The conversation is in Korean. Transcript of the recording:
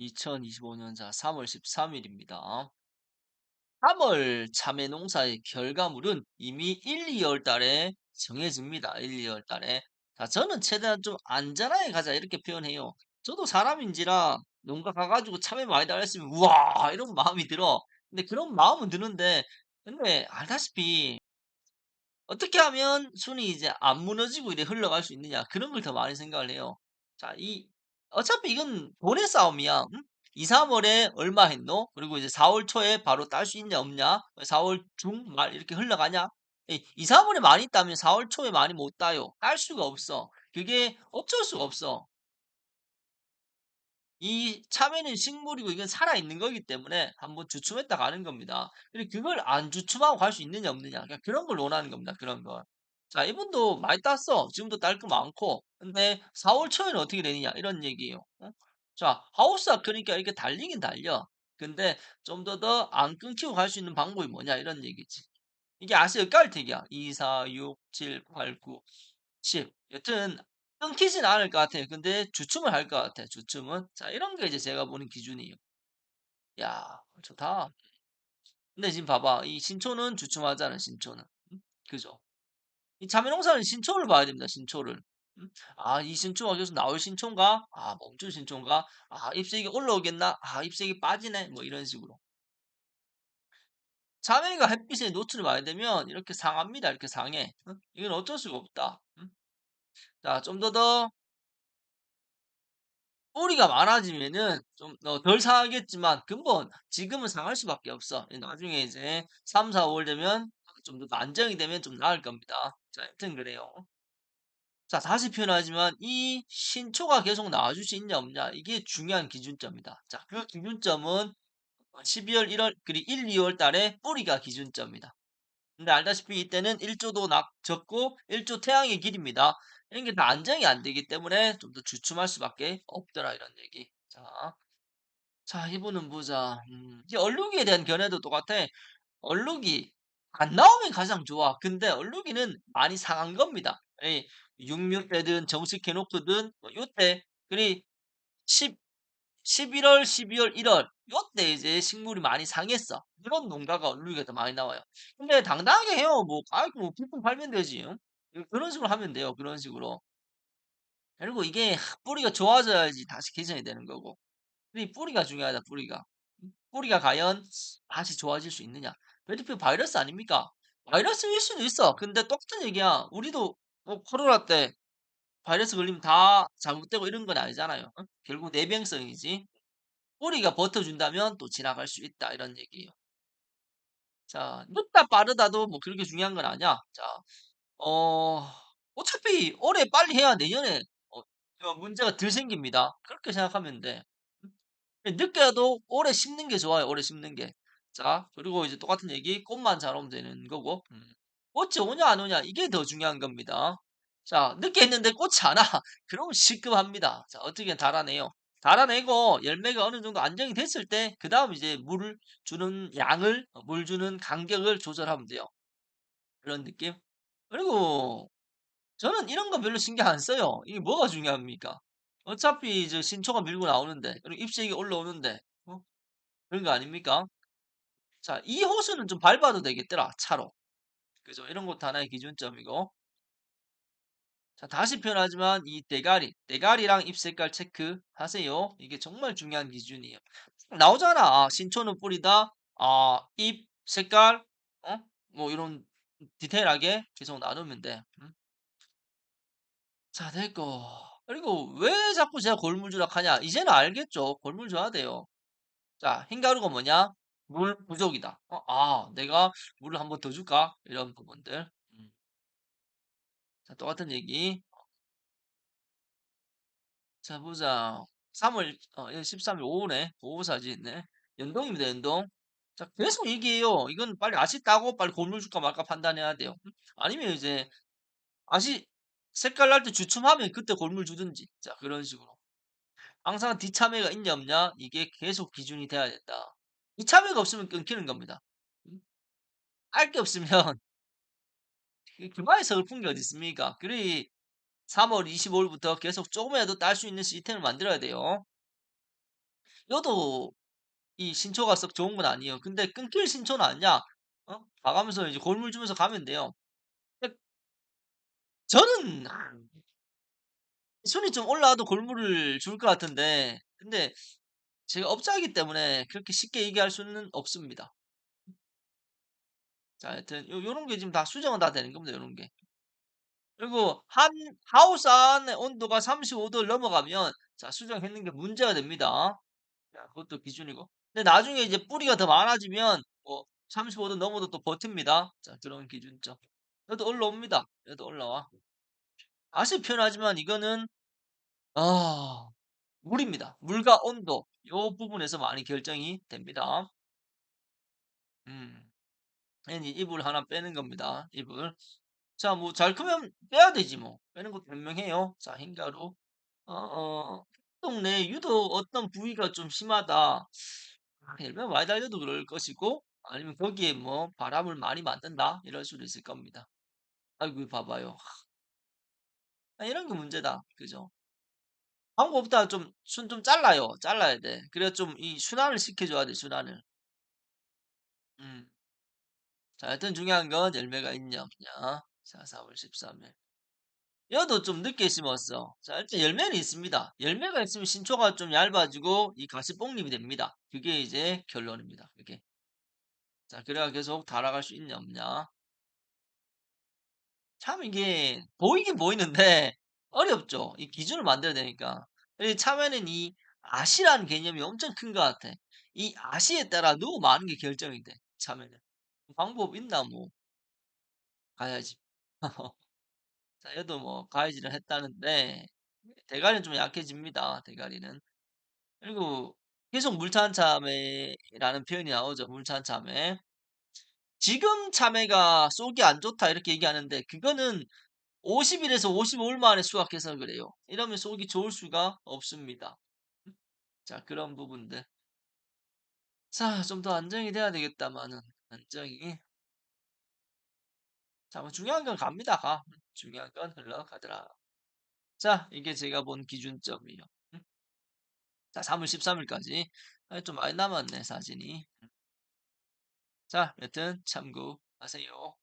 2025년 자 3월 13일입니다. 3월 참외 농사의 결과물은 이미 1, 2월 달에 정해집니다. 1, 2월 달에. 자, 저는 최대한 좀 안전하게 가자 이렇게 표현해요. 저도 사람인지라 농가 가가지고 참외 많이 달렸으면 우와 이런 마음이 들어. 근데 그런 마음은 드는데 근데 알다시피 어떻게 하면 순이 이제 안 무너지고 이래 흘러갈 수 있느냐 그런 걸 더 많이 생각을 해요. 자, 이 어차피 이건 돈의 싸움이야. 응? 2, 3월에 얼마 했노? 그리고 이제 4월 초에 바로 딸 수 있냐 없냐? 4월 중 말 이렇게 흘러가냐? 2, 3월에 많이 따면 4월 초에 많이 못 따요. 딸 수가 없어. 그게 어쩔 수가 없어. 이 참외는 식물이고 이건 살아있는 거기 때문에 한번 주춤했다 가는 겁니다. 그리고 그걸 안 주춤하고 갈 수 있느냐 없느냐 그러니까 그런 걸 원하는 겁니다. 그런 걸. 자 이분도 많이 땄어. 지금도 딸 거 많고 근데 4월 초에는 어떻게 되느냐 이런 얘기예요. 어? 자 하우스가 그러니까 이렇게 달리긴 달려. 근데 좀 더 더 안 끊기고 갈 수 있는 방법이 뭐냐 이런 얘기지. 이게 아세요? 깔택이야. 2, 4, 6, 7, 8, 9, 10. 여튼 끊기진 않을 것 같아요. 근데 주춤을 할 것 같아요. 주춤은. 자, 이런 게 이제 제가 보는 기준이에요. 야, 좋다. 근데 지금 봐봐. 이 신초는 주춤하잖아, 신초는. 음? 그죠? 이 자매농사는 신초를 봐야 됩니다, 신초를. 음? 아, 이 신초가 계속 나올 신초인가? 아, 멈춘 신초인가? 아, 잎색이 올라오겠나? 아, 잎색이 빠지네? 뭐 이런 식으로. 자매가 햇빛에 노출을 많이 되면 이렇게 상합니다. 이렇게 상해. 응? 이건 어쩔 수가 없다. 응? 자, 좀 더 더 뿌리가 많아지면은 좀 덜 상하겠지만 근본 지금은 상할 수밖에 없어. 나중에 이제 3, 4, 5월 되면 좀 더 안정이 되면 좀 나을 겁니다. 자, 여튼 그래요. 자, 다시 표현하지만 이 신초가 계속 나와줄 수 있냐 없냐 이게 중요한 기준점이다. 자, 그 기준점은 12월, 1월, 그리고 1, 2월 달에 뿌리가 기준점이다. 근데 알다시피 이때는 1조도 낙 적고 1조 태양의 길입니다. 이런 게 다 안정이 안 되기 때문에 좀 더 주춤할 수밖에 없더라 이런 얘기. 자, 자 이분은 보자. 음, 이 얼룩이에 대한 견해도 똑같아. 얼룩이 안 나오면 가장 좋아. 근데 얼룩이는 많이 상한 겁니다. 6육 때든 정식 해 놓거든 뭐 요때 그리 10 11월, 12월, 1월 요때 이제 식물이 많이 상했어. 그런 농가가 얼룩이가 더 많이 나와요. 근데 당당하게 해요. 뭐 아이고 뭐 불품 팔면 되지. 응? 그런 식으로 하면 돼요. 그런 식으로. 그리고 이게 뿌리가 좋아져야지 다시 개선이 되는 거고. 이 뿌리가 중요하다. 뿌리가. 뿌리가 과연 다시 좋아질 수 있느냐. 베리피 바이러스 아닙니까? 바이러스일 수도 있어. 근데 똑같은 얘기야. 우리도 뭐 코로나 때 바이러스 걸리면 다 잘못되고 이런 건 아니잖아요. 응? 결국 내병성이지. 뿌리가 버텨준다면 또 지나갈 수 있다. 이런 얘기예요. 자, 늦다 빠르다도 뭐 그렇게 중요한 건 아니야. 자, 어, 어차피 올해 빨리 해야 내년에 어, 어, 문제가 덜 생깁니다. 그렇게 생각하면 돼. 늦게라도 올해 심는 게 좋아요. 올해 심는 게. 자, 그리고 이제 똑같은 얘기, 꽃만 잘 오면 되는 거고. 음. 꽃이 오냐 안 오냐 이게 더 중요한 겁니다. 자, 늦게 했는데 꽃이 안 와. 그러면 시급합니다. 자, 어떻게 달아내요? 달아내고 열매가 어느 정도 안정이 됐을 때 그 다음 이제 물을 주는 양을 어, 물 주는 간격을 조절하면 돼요. 그런 느낌. 그리고 저는 이런 거 별로 신경 안 써요. 이게 뭐가 중요합니까? 어차피 이제 신초가 밀고 나오는데 그리고 잎색이 올라오는데 어? 그런 거 아닙니까? 자, 이 호수는 좀 밟아도 되겠더라. 차로. 그죠? 이런 것도 하나의 기준점이고. 자, 다시 표현하지만 이 대가리, 대가리랑 잎 색깔 체크하세요. 이게 정말 중요한 기준이에요. 나오잖아. 아, 신초는 뿌리다. 아, 잎 색깔, 어? 뭐 이런 디테일하게 계속 나누면 돼. 음? 자, 됐고. 그리고 왜 자꾸 제가 골물주락 하냐? 이제는 알겠죠. 골물 줘야 돼요. 자, 흰가루가 뭐냐? 물 부족이다. 어, 아, 내가 물을 한 번 더 줄까? 이런 부분들. 음. 자, 똑같은 얘기. 자, 보자. 3월, 어, 13일 오후네. 오후 사진네. 연동입니다, 연동. 자, 계속 얘기해요. 이건 빨리 아시 따고 빨리 골물 줄까 말까 판단해야 돼요. 음? 아니면 이제, 아시 색깔 날 때 주춤하면 그때 골물 주든지. 자, 그런 식으로. 항상 뒤참외가 있냐 없냐 이게 계속 기준이 돼야 된다. 뒤참외가 없으면 끊기는 겁니다. 알 게 없으면 그만의 서글픈 게 어디 있습니까? 그래 3월 25일부터 계속 조금이라도 딸 수 있는 시스템을 만들어야 돼요. 여도 이 신초가 썩 좋은 건 아니에요. 근데 끊길 신초는 아니야. 어? 봐가면서 이제 골물 주면서 가면 돼요. 저는 순위 좀 올라와도 골물을 줄 것 같은데 근데 제가 업자이기 때문에 그렇게 쉽게 얘기할 수는 없습니다. 자 하여튼 요 요런 게 지금 다 수정은 다 되는 겁니다 요런 게. 그리고 한 하우스 안의 온도가 35 도를 넘어가면 자 수정했는 게 문제가 됩니다. 자 그것도 기준이고. 근데 나중에 이제 뿌리가 더 많아지면 뭐 35도 넘어도 또 버팁니다. 자 그런 기준점. 얘도 올라옵니다. 얘도 올라와. 아시 표현하지만 이거는 아 물입니다. 물과 온도 요 부분에서 많이 결정이 됩니다. 음. 이불 하나 빼는 겁니다. 이불. 자 뭐 잘 크면 빼야 되지 뭐. 빼는 것도 분명해요. 자 흰가루. 어 어 동네에 유독 어떤 부위가 좀 심하다. 아 열매가 많이 달려도 그럴 것이고 아니면 거기에 뭐 바람을 많이 맞는다 이럴 수도 있을 겁니다. 아이고 봐봐요. 아 이런 게 문제다. 그죠? 없다 좀 순 좀 잘라요. 잘라야 돼. 그래야 좀 이 순환을 시켜 줘야 돼 순환을. 음. 자 하여튼 중요한 건 열매가 있냐 없냐. 자 4월 13 일. 얘도 좀 늦게 심었어. 자 일단 열매는 있습니다. 열매가 있으면 신초가 좀 얇아지고 이 가시뽕립이 됩니다. 그게 이제 결론입니다. 그게. 자 그래야 계속 달아갈 수 있냐 없냐. 참 이게 보이긴 보이는데 어렵죠. 이 기준을 만들어야 되니까. 이 참외는 이 아시라는 개념이 엄청 큰 것 같아. 이 아시에 따라 너무 많은 게 결정이 돼. 참외는. 방법 있나 뭐. 가야지. 자 얘도 뭐 가위질을 했다는데 대가리는 좀 약해집니다. 대가리는. 그리고 계속 물찬 참외라는 표현이 나오죠. 물찬 참외. 지금 참외가 쏘기 안 좋다 이렇게 얘기하는데 그거는 50 일에서 55일 만에 수확해서 그래요. 이러면 쏘기 좋을 수가 없습니다. 자 그런 부분들. 자 좀 더 안정이 돼야 되겠다마는 안정이. 자 뭐 중요한 건 갑니다 가. 중요한 건 흘러가더라. 자 이게 제가 본 기준점이에요. 음. 자 3월 13 일까지. 아 좀 많이 남았네 사진이. 자 여튼 참고하세요.